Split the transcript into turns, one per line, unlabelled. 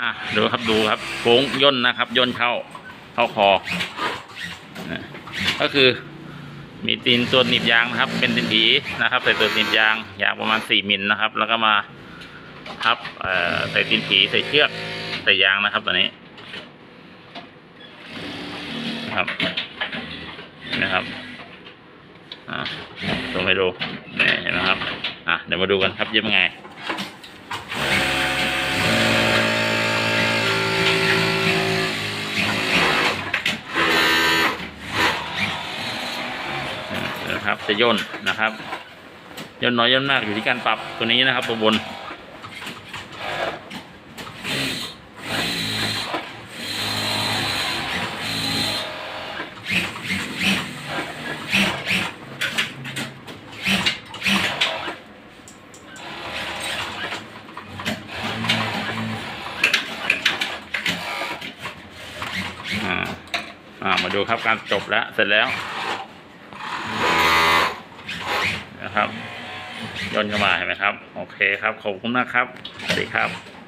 อะดูครับดูครับโค้งย่นนะครับ ย่นเข้าเข้าคอนะก็คือ มีตีนตัวหนีบยางนะครับ เป็นตีนผีนะครับใส่ตัวหนีบยางยางประมาณสี่มิลนะครับ แล้วก็มาทับใส่ตีนผีใส่เชือกใส่ยางนะครับตัวนี้นะครับนะครับอ่าลงให้ดูนี่เห็นไหมครับอะเดี๋ยวมาดูกันครับเย็บยังไง นะครับ จะย่นนะครับย่นน้อยย่นมากอยู่ที่การปรับตัวนี้นะครับตัวบนอ่ามาดูครับการจบแล้วเสร็จแล้ว ย่นเข้ามาเห็นไหมครับ โอเคครับ ขอบคุณมากครับ สวัสดีครับ